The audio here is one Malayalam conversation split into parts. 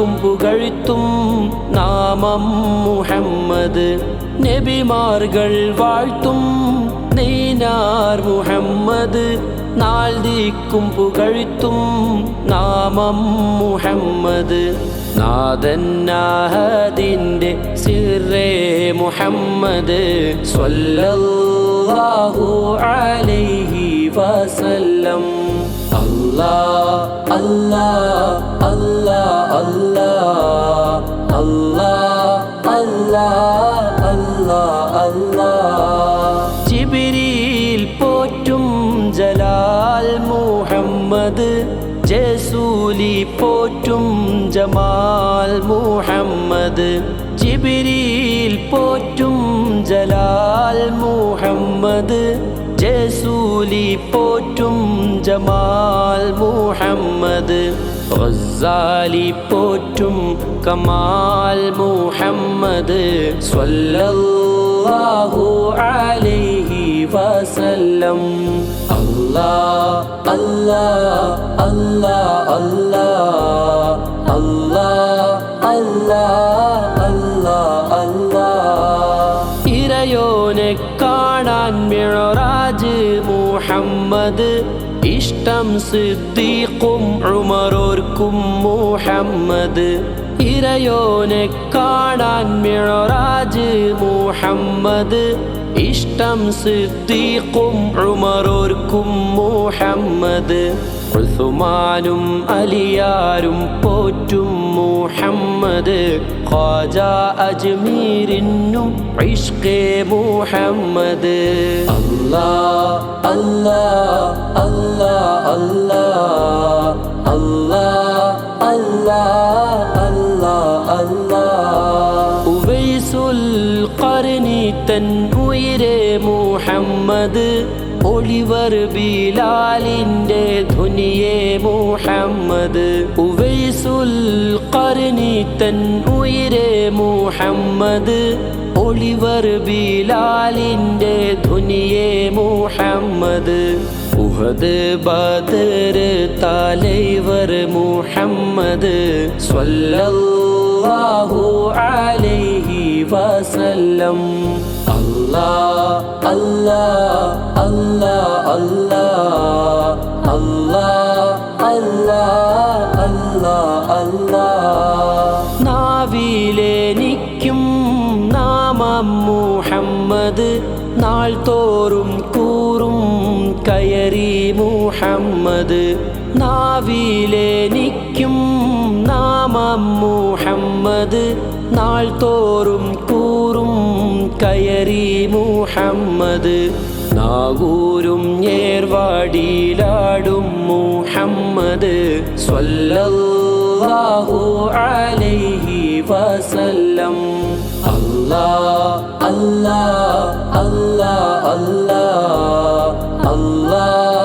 നാൾദിക്കും പുകഴ്ത്തും നാമം മുഹമ്മദ് നബിമാർകൾ വാഴ്ത്തും നെയ്നാർ മുഹമ്മദ് നാൾദിക്കും പുകഴ്ത്തും നാമം മുഹമ്മദ് നാദന്നാഹദിന്റെ സിറേ മുഹമ്മദ് സ്വല്ലല്ലാഹു അലൈഹി വസല്ലം. അല്ലാ അല്ലാ അല്ലാ അല്ലാ. അല്ലാ അല്ലാ അല്ലാ അല്ലാ ജിബിരിയിൽ പോറ്റും ജലാൽ മുഹമ്മദ് ജസൂലി പോറ്റും ജമാൽ മുഹമ്മദ്. ജിബിരിയിൽ പോറ്റും ജലാൽ മുഹമ്മദ് ജസൂലി പോറ്റും ജമാൽ മുഹമ്മദ്. ഗസാലി പോറ്റും കമാൽ മുഹമ്മദ് സ്വല്ലല്ലാഹു അലൈഹി വസല്ലം. അല്ലാ അല്ലാ അല്ലാ അല്ലാ അല്ലാ അല്ലാ അല്ലാ അല്ലാ. ഇരയോനെ കാണാൻ മിഴറാജ് മുഹമ്മദ് ഇഷ്ടം സിദ്ദീഖും ഉമറോർക്കും മുഹമ്മദ്. ഇരയോനെ കാണാൻ മിഴറാജ് മുഹമ്മദ്. ഇഷ്ടം സിദ്ദീഖും ഉമറോർക്കും മുഹമ്മദ്. ഉസ്മാനും അലിയാരും പോറ്റും മുഹമ്മദ് ഖാജ അജ്മീരിനും ഇഷ്കേ മുഹമ്മദ്. അല്ലാ അല്ലാ അല്ലാ അല്ലാ അല്ലാ അല്ലാ അല്ലാ അല്ലാ. ഉവൈസുൽ ഖർനി തൻ ഉയരെ മുഹമ്മദ് ഒളിവർ ബിലാലിന്റെ ധുനിയെ മുഹമ്മദ്. ഉവൈസുൽ ഖർനി തൻ ഉയരെ മുഹമ്മദ്. ഒളിവർ ബിലാലിന്റെ ധുനിയെ മുഹമ്മദ്. ഉഹദ് ബദർ തലൈവർ മുഹമ്മദ്. സ്വല്ലല്ലാഹു അലൈഹി വസല്ലം. Allah, Allah, Allah, Allah, Allah, Allah, Allah, നാമം മുഹമ്മദ് നാൾ തോറും കൂറും കയറി മുഹമ്മദ്. നാവിലെനിക്കും നാമം മുഹമ്മദ് നാൾ തോറും കയറി മുഹമ്മദ്. നാഗൂരും നേർവാടിയിലാടും മുഹമ്മദ്. സ്വല്ലല്ലാഹു അലൈഹി വസല്ലം. അല്ലാ അല്ലാ അല്ലാ അല്ലാ അല്ലാ.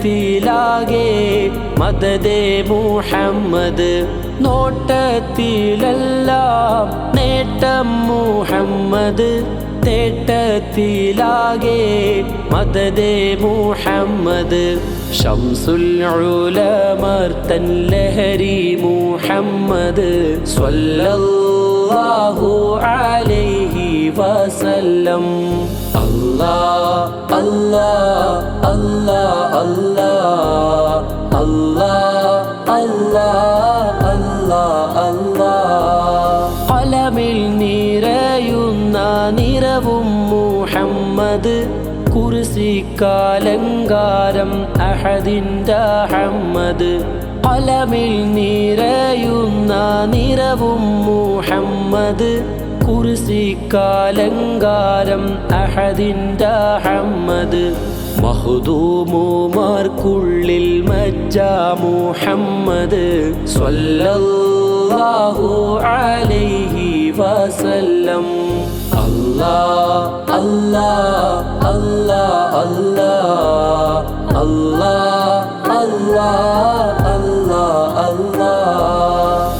തേട്ടത്തിലാകെ മദദേ മുഹമ്മദ്. നോട്ടത്തിലെല്ലാം നേട്ടം മുഹമ്മദ്. തേട്ടത്തിലാകെ മദദേ മുഹമ്മദ്. ഷംസുൽ തൻ ലഹരി മുഹമ്മദ്. സ്വല്ലല്ലാഹു അലൈഹി വസല്ലം. അല്ലാ അല്ലാ അല്ലാ അല്ലാ അല്ലാ അല്ലാ അല്ലാ അല്ലാ. കലമിൽ നിറയുന്ന നിറവും മുഹമ്മദ് കുർസിക്കാലങ്കാരം അഹദിന്റെ അഹമ്മദ്. അലമിൽ നിറയുന്ന നിറവും മുഹമ്മദ് കുർസിക്കാലങ്കാരം അഹദിന്റെ അഹമ്മദ് മഹുദൂമോമാർക്കുള്ളിൽ മജ്ജ മുഹമ്മദ് സ്വല്ലല്ലാഹു അലൈഹി വസല്ലം. അല്ലാ അല്ലാ അല്ലാ അല്ലാ അല്ലാ.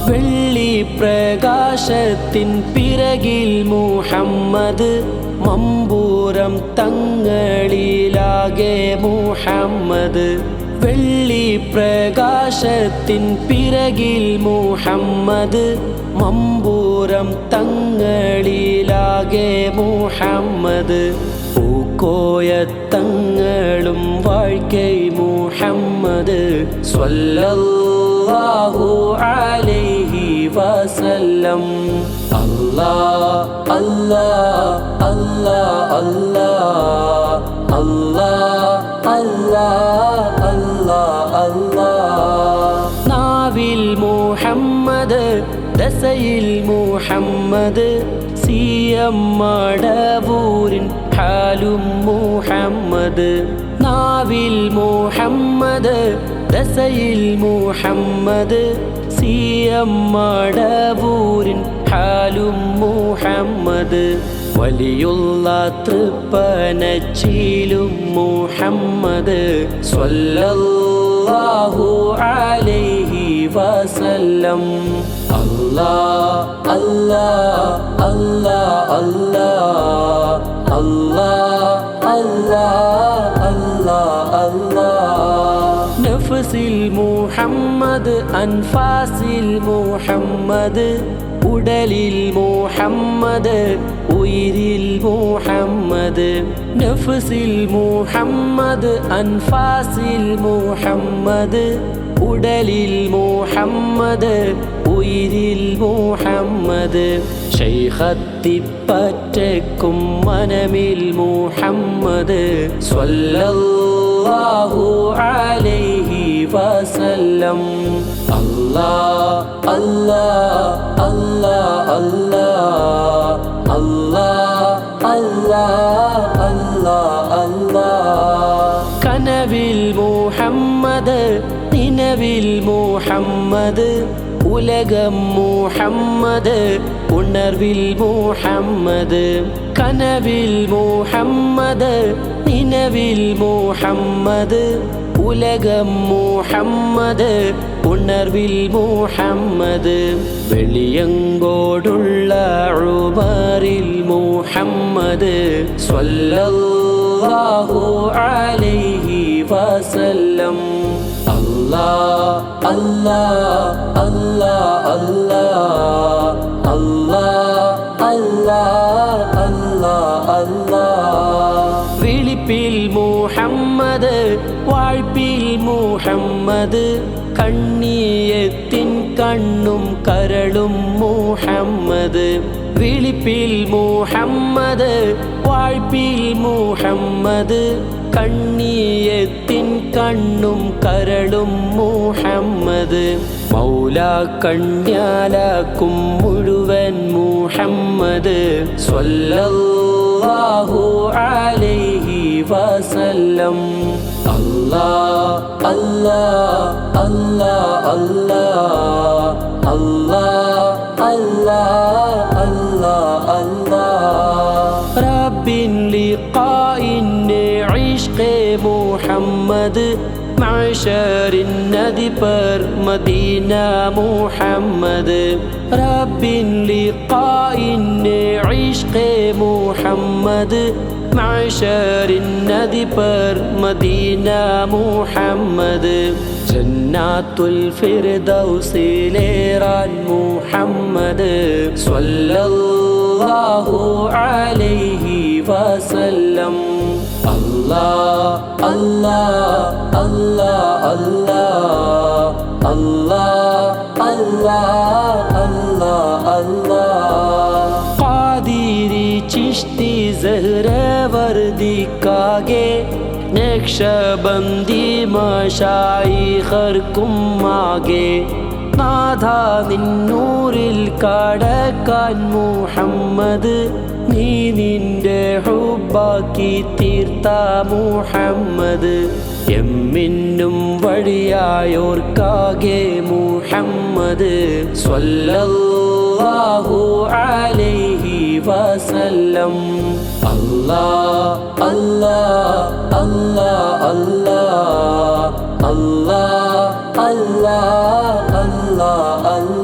വെള്ളി പ്രകാശത്തിൻ പിറകിൽ മുഹമ്മദ് മമ്പൂരം തങ്ങളിലാകെ മുഹമ്മദ്. വെള്ളി പ്രകാശത്തിൻ പിറകിൽ മുഹമ്മദ് മമ്പൂരം തങ്ങളിലാകെ മുഹമ്മദ്. പൂക്കോയത്തങ്ങളും വാഴ്ക്കൈ മുഹമ്മദ് സ്വല്ലല്ലാഹു അലൈഹി വസല്ലം. അല്ലാ അല്ലാ അല്ലാ അല്ലാ അല്ലാ അല്ലാ അല്ലാ അല്ലാ നാവിൽ മുഹമ്മദ് ദസയിൽ മുഹമ്മദ് സിയമ്മടവൂരിൻ ഹാലും മുഹമ്മദ് നാവിൽ മുഹമ്മദ് ദസയിൽ മുഹമ്മദ് സിയമ്മടവൂരിൻ ഹാലും മുഹമ്മദ് വലിയുള്ള തൃപ്പനച്ചിലും മുഹമ്മദ് സ്വല്ലല്ലാഹു അലൈഹി വസല്ലം. അല്ലാ അല്ലാ അല്ലാ അല്ലാ. നഫസിൽ മുഹമ്മദ് അൻഫാസിൽ മുഹമ്മദ് ഉടലിൽ മുഹമ്മദ് ഉയിരിൽ മുഹമ്മദ് നഫസിൽ മുഹമ്മദ് അൻഫാസിൽ മുഹമ്മദ് ഉടലിൽ മുഹമ്മദ് ഉയിരിൽ മുഹമ്മദ്. ശൈഹത്തിപ്പറ്റക്കും മനമിൽ മുഹമ്മദ് സ്വല്ലല്ലാഹു അലൈഹി വസല്ലം അല്ലാ അല്ലാ അല്ലാ അല്ലാ. അല്ലാ അല്ലാ അല്ലാ അല്ലാ. കനവിൽ മുഹമ്മദ് നിനവിൽ മുഹമ്മദ്. ഉലകം മുഹമ്മദ് ഉണർവിൽ മുഹമ്മദ്. കനവിൽ മുഹമ്മദ് നിനവിൽ മുഹമ്മദ്. ഉലകം മുഹമ്മദ് ഉണർവിൽ മുഹമ്മദ് വെളിയങ്കോടുള്ള ഉമറിൽ മുഹമ്മദ് സ്വല്ലല്ലാഹു അലൈഹി വസല്ലം അല്ലാ അല്ലാ അല്ലാ അല്ലാ അല്ലാ അല്ലാ അല്ലാ അല്ലാ വിളിപ്പിൽ മുഹമ്മദ് വാഴ്പ്പിൽ മുഹമ്മദ് കണ്ണീയത്തിൻ കണ്ണും കരളും മുഹമ്മദ് വിളിപ്പിൽ മുഹമ്മദ് വാഴ്പ്പിൽ മുഹമ്മദ് കണ്ണീയത്തിൻ കണ്ണും കരളും മുഹമ്മദ് മൗല കണ്യാലാക്കും മുഴുവൻ മുഹമ്മദ് സ്വല്ലല്ലാഹു അലൈഹി വസല്ലം الله الله الله الله الله الله الله الله رب لقاء عشق محمد معشر الندي بر مدينة محمد رب لقاء عشق محمد മാഷരിന്നതിപർ മദീന മുഹമ്മദ് ജന്നാത്തുൽ ഫിർദൗസിലേറാൻ മുഹമ്മദ് സ്വല്ലല്ലാഹു അലൈഹി വസല്ലം. അല്ലാഹ് അല്ലാഹ് അല്ലാഹ് അല്ലാഹ് അല്ലാഹ് അല്ലാഹ് അല്ലാഹ് അല്ലാഹ്. चिश्ती जहरे वर्दी कागे നക്ഷബന്ദി മഷായിഹർക്കും ആകെ നാഥ നിന്നൂരിൽ കടക്കാൻ മുഹമ്മദ് നീ നിന്റെ ഹുബാക്കി തീർത്ത മുഹമ്മദ് എമ്മിന്നും വഴിയായോർക്കാകെ മുഹമ്മദ് സ്വല്ലല്ലോ അല്ലാഹു അലൈഹി വസല്ലം. അല്ലാ അല്ലാ അല്ലാ അല്ലാ അല്ലാ അല്ലാ അല്ലാ അല്ലാ